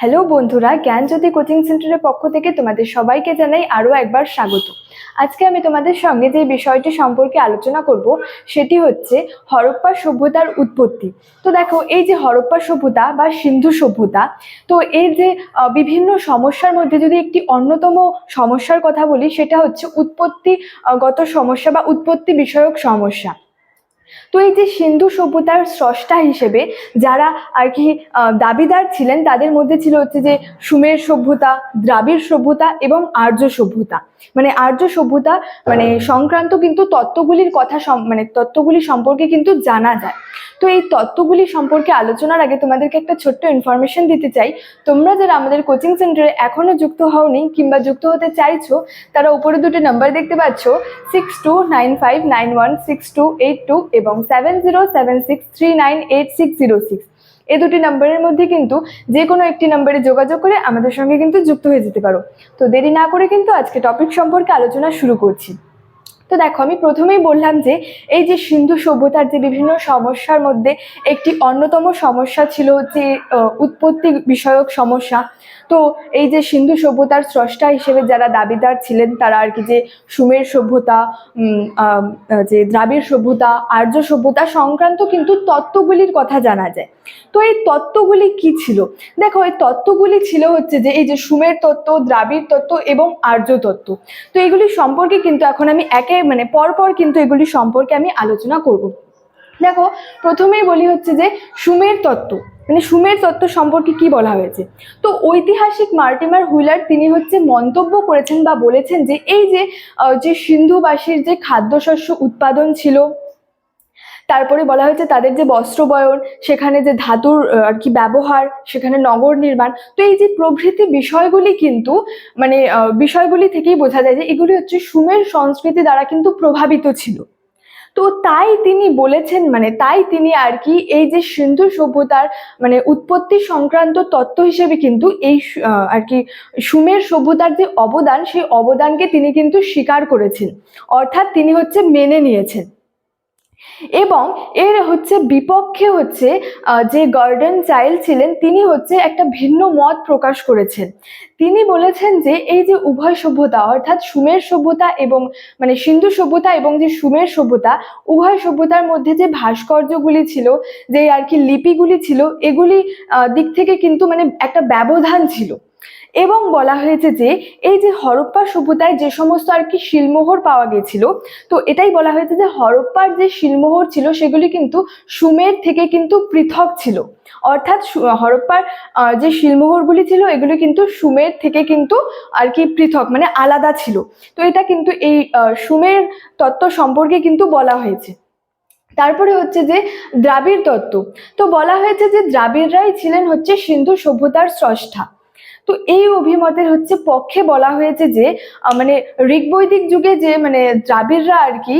Hello বন্ধুরা, জ্ঞানজ্যোতি coaching সেন্টারের পক্ষ থেকে তোমাদের সবাইকে জানাই আরও একবার স্বাগত। আজকে আমি তোমাদের সঙ্গে যে বিষয়টি সম্পর্কে আলোচনা করব, সেটি হচ্ছে হরপ্পা সভ্যতার উৎপত্তি। তো দেখো, এই যে হরপ্পা সভ্যতা বা সিন্ধু সভ্যতা, তো এই যে বিভিন্ন সমস্যার মধ্যে যদি একটি অন্যতম সমস্যার কথা বলি, সেটা হচ্ছে উৎপত্তিগত সমস্যা বা উৎপত্তি বিষয়ক সমস্যা। তো এই যে সিন্ধু সভ্যতার স্রষ্টা হিসেবে যারা আর কি দাবিদার ছিলেন তাদের মধ্যে ছিল হচ্ছে যে সুমের সভ্যতা দ্রাবিড় সভ্যতা এবং আর্য সভ্যতা। মানে আর্য সভ্যতা মানে সংক্রান্ত কিন্তু তত্ত্বগুলির কথা মানে তত্ত্বগুলি সম্পর্কে কিন্তু জানা যায়। তো এই তত্ত্বগুলি সম্পর্কে আলোচনার আগে তোমাদেরকে একটা ছোট্ট ইনফরমেশন দিতে চাই। তোমরা যারা আমাদের কোচিং সেন্টারে এখনও যুক্ত হওনি কিংবা যুক্ত হতে চাইছো তারা উপরে দুটো নাম্বার দেখতে পাচ্ছ six two nine five nine one six two eight two এবং seven zero seven six three nine eight six zero six এই দুটি নাম্বারের মধ্যে কিন্তু যে কোনো একটি নাম্বারে যোগাযোগ করে আমাদের সঙ্গে কিন্তু যুক্ত হয়ে যেতে পারো। তো দেরি না করে কিন্তু আজকে টপিক সম্পর্কে আলোচনা শুরু করছি। তো দেখো, আমি প্রথমেই বললাম যে, এই যে সিন্ধু সভ্যতার যে বিভিন্ন সমস্যার মধ্যে একটি অন্যতম সমস্যা ছিল যে উৎপত্তি বিষয়ক সমস্যা। তো এই যে সিন্ধু সভ্যতার স্রষ্টা হিসেবে যারা দাবিদার ছিলেন, তারা আর কি যে সুমের সভ্যতা যে দ্রাবিড় সভ্যতা, আর্য সভ্যতা সংক্রান্ত কিন্তু তত্ত্বগুলির কথা জানা যায়। তো এই তত্ত্বগুলি কি ছিল? দেখো, এই তত্ত্বগুলি ছিল হচ্ছে যে এই যে সুমের তত্ত্ব, দ্রাবিড় তত্ত্ব এবং আর্য তত্ত্ব। তো এগুলি সম্পর্কে কিন্তু এখন আমি একে মানে পরপর কিন্তু এগুলি সম্পর্কে আমি আলোচনা করব। দেখো, প্রথমেই বলি হচ্ছে যে সুমের তত্ত্ব। মানে সুমের তত্ত্ব সম্পর্কে কি বলা হয়েছে? তো ঐতিহাসিক মার্টিমার হুইলার তিনি হচ্ছে মন্তব্য করেছেন বা বলেছেন যে এই যে যে সিন্ধুবাসীর যে খাদ্যশস্য উৎপাদন ছিল, তারপরে বলা হয়েছে তাদের যে বস্ত্র বয়ন সেখানে যে ধাতুর আর কি ব্যবহার, সেখানে নগর নির্মাণ। তো এই যে প্রভৃতি বিষয়গুলি কিন্তু মানে বিষয়গুলি থেকেই বোঝা যায় যে এগুলি হচ্ছে সুমের সংস্কৃতি দ্বারা কিন্তু প্রভাবিত ছিল। তো তাই তিনি বলেছেন মানে তাই তিনি আর কি এই যে সিন্ধু সভ্যতার মানে উৎপত্তি সংক্রান্ত তত্ত্ব হিসেবে কিন্তু এই আর কি সুমের সভ্যতার যে অবদান, সেই অবদানকে তিনি কিন্তু স্বীকার করেছেন। অর্থাৎ তিনি হচ্ছে মেনে নিয়েছেন। এবং এর হচ্ছে বিপক্ষে হচ্ছে যে গার্ডেন চাইল্ড ছিলেন, তিনি হচ্ছে একটা ভিন্ন মত প্রকাশ করেছেন। তিনি বলেছেন যে, এই যে উভয় সভ্যতা, অর্থাৎ সুমের সভ্যতা এবং মানে সিন্ধু সভ্যতা এবং যে সুমের সভ্যতা, উভয় সভ্যতার মধ্যে যে ভাস্কর্যগুলি ছিল, যে আর কি লিপিগুলি ছিল, এগুলি দিক থেকে কিন্তু মানে একটা ব্যবধান ছিল। এবং বলা হয়েছে যে, এই যে হরপ্পা সভ্যতায় যে সমস্ত আর কি শিলমোহর পাওয়া গেছিল, তো এটাই বলা হয়েছে যে হরপ্পার যে শিলমোহর ছিল, সেগুলি কিন্তু সুমের থেকে কিন্তু পৃথক ছিল। অর্থাৎ হরপ্পার যে শিলমোহরগুলি ছিল, এগুলি কিন্তু সুমের থেকে কিন্তু আর কি পৃথক মানে আলাদা ছিল। তো এটা কিন্তু এই সুমের তত্ত্ব সম্পর্কে কিন্তু বলা হয়েছে। তারপরে হচ্ছে যে দ্রাবিড় তত্ত্ব। তো বলা হয়েছে যে দ্রাবিড়রাই ছিলেন হচ্ছে সিন্ধু সভ্যতার স্রষ্টা। তো এই অভিমতের হচ্ছে পক্ষে বলা হয়েছে যে মানে ঋগ্বৈদিক যুগে যে মানে দ্রাবিড়রা আর কি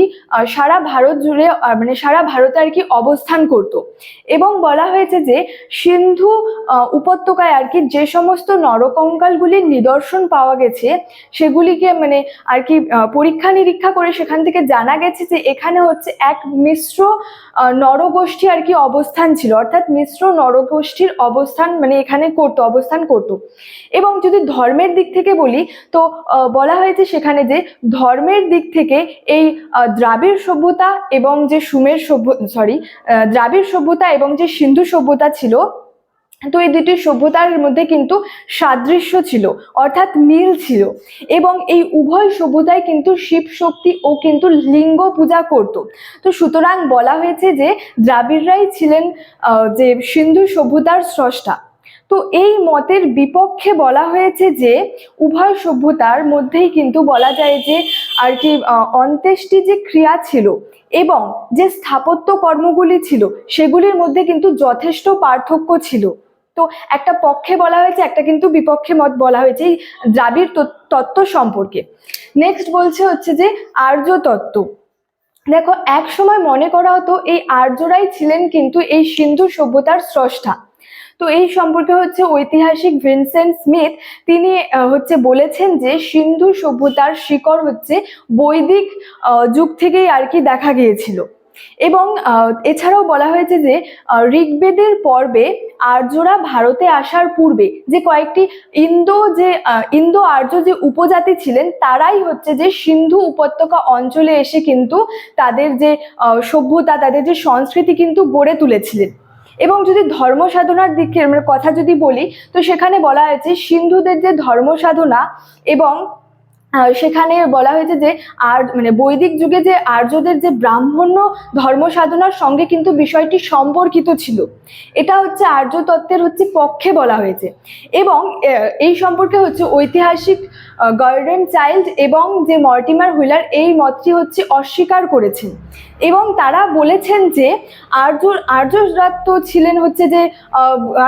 সারা ভারত জুড়ে মানে সারা ভারতে আর কি অবস্থান করত। এবং বলা হয়েছে যে, সিন্ধু উপত্যকায় আর কি যে সমস্ত নরকঙ্কালগুলির নিদর্শন পাওয়া গেছে, সেগুলিকে মানে আর কি পরীক্ষা নিরীক্ষা করে সেখান থেকে জানা গেছে যে, এখানে হচ্ছে এক মিশ্র নরগোষ্ঠী আর কি অবস্থান ছিল। অর্থাৎ মিশ্র নরগোষ্ঠীর অবস্থান মানে এখানে করতো, অবস্থান করতো। এবং যদি ধর্মের দিক থেকে বলি, তো বলা হয়েছে সেখানে যে ধর্মের দিক থেকে এই দ্রাবিড় সভ্যতা এবং যে সুমের সভ্য সরি দ্রাবিড় সভ্যতা এবং যে সিন্ধু সভ্যতা ছিল, তো এই দুটি সভ্যতার মধ্যে কিন্তু সাদৃশ্য ছিল, অর্থাৎ মিল ছিল। এবং এই উভয় সভ্যতায় কিন্তু শিব শক্তি ও কিন্তু লিঙ্গ পূজা করত। তো সুতরাং বলা হয়েছে যে দ্রাবিড়রাই ছিলেন যে সিন্ধু সভ্যতার স্রষ্টা। তো এই মতের বিপক্ষে বলা হয়েছে যে, উভয় সভ্যতার মধ্যেই কিন্তু বলা যায় যে, আর কি অন্ত্যেষ্টি যে ক্রিয়া ছিল এবং যে স্থাপত্য কর্মগুলি ছিল, সেগুলির মধ্যে কিন্তু যথেষ্ট পার্থক্য ছিল। তো একটা পক্ষে বলা হয়েছে, একটা কিন্তু বিপক্ষে মত বলা হয়েছে এই দ্রাবিড় তত- তত্ত্ব সম্পর্কে। নেক্সট বলছে হচ্ছে যে, আর্য তত্ত্ব। দেখো এক সময় মনে করা হতো এই আর্যরাই ছিলেন কিন্তু এই সিন্ধু সভ্যতার স্রষ্টা। তো এই সম্পর্কে হচ্ছে ঐতিহাসিক ভিনসেন্ট স্মিথ, তিনি হচ্ছে বলেছেন যে সিন্ধু সভ্যতার শিকড় হচ্ছে বৈদিক যুগ থেকেই আর কি দেখা গিয়েছিল। এবং এছাড়াও বলা হয়েছে যে ঋগ্বেদের পর্বে আর্যরা ভারতে আসার পূর্বে যে কয়েকটি ইন্দো যে ইন্দো আর্য যে উপজাতি ছিলেন, তারাই হচ্ছে যে সিন্ধু উপত্যকা অঞ্চলে এসে কিন্তু তাদের যে সভ্যতা, তাদের যে সংস্কৃতি কিন্তু গড়ে তুলেছিলেন। এবং যদি ধর্ম সাধনার দিকের মানে কথা যদি বলি, তো সেখানে বলা হয়েছে সিন্ধুদের যে ধর্ম সাধনা এবং সেখানে বলা হয়েছে যে আর মানে বৈদিক যুগে যে আর্যদের যে ব্রাহ্মণ্য ধর্ম সাধনার সঙ্গে কিন্তু বিষয়টি সম্পর্কিত ছিল। এটা হচ্ছে আর্য তত্ত্বের হচ্ছে পক্ষে বলা হয়েছে। এবং এই সম্পর্কে হচ্ছে ঐতিহাসিক গার্ডেন চাইল্ড এবং যে মর্টিমার হুইলার এই মতটি হচ্ছে অস্বীকার করেছেন। এবং তারা বলেছেন যে আর্য আর্যরা তো ছিলেন হচ্ছে যে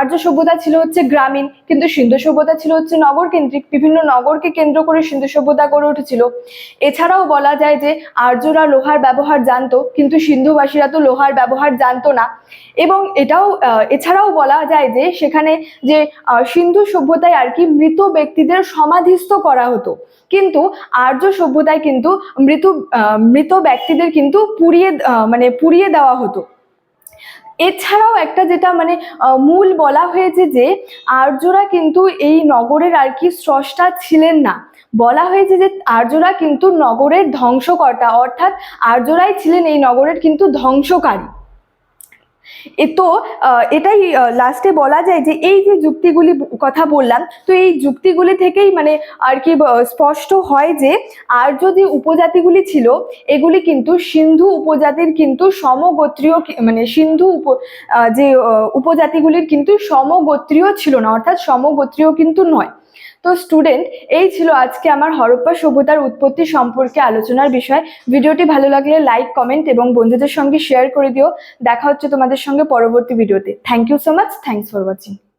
আর্য সভ্যতা ছিল হচ্ছে গ্রামীণ, কিন্তু সিন্ধু সভ্যতা ছিল হচ্ছে নগর কেন্দ্রিক, বিভিন্ন নগরকে কেন্দ্র করে সিন্ধু সভ্যতা গড়ে উঠেছিল। এছাড়াও বলা যায় যে আর্যরা লোহার ব্যবহার জানতো, কিন্তু সিন্ধুবাসীরা তো লোহার ব্যবহার জানতো না। এবং এটাও এছাড়াও বলা যায় যে সেখানে যে সিন্ধু সভ্যতায় আর কি মৃত ব্যক্তিদের সমাধিস্থ করা হতো। কিন্তু আর্য সভ্যতায় কিন্তু মৃত মৃত ব্যক্তিদের কিন্তু পুড়িয়ে মানে পুড়িয়ে দেওয়া হতো। এছাড়াও একটা যেটা মানে মূল বলা হয়েছে যে আর্যরা কিন্তু এই নগরের আর কি স্রষ্টা ছিলেন না। বলা হয়েছে যে আর্যরা কিন্তু নগরের ধ্বংসকর্তা, অর্থাৎ আর্যরাই ছিলেন এই নগরের কিন্তু ধ্বংসকারী। এ তো এটাই লাস্টে বলা যায় যে এই যে যুক্তিগুলি কথা বললাম, তো এই যুক্তিগুলি থেকেই মানে আর কি স্পষ্ট হয় যে আর্য যে উপজাতিগুলি ছিল, এগুলি কিন্তু সিন্ধু উপজাতির কিন্তু সমগোত্রীয় মানে সিন্ধু উপ যে উপজাতিগুলির কিন্তু সমগোত্রীয় ছিল না, অর্থাৎ সমগোত্রীয় কিন্তু নয়। তো স্টুডেন্ট এই ছিল আজকে আমার হরপ্পা সভ্যতার উৎপত্তি সম্পর্কে আলোচনার বিষয়। ভিডিওটি ভালো লাগলে লাইক কমেন্ট এবং বন্ধুদের সঙ্গে শেয়ার করে দিও। দেখা হচ্ছে তোমাদের সঙ্গে পরবর্তী ভিডিওতে। Thank you so much thanks for watching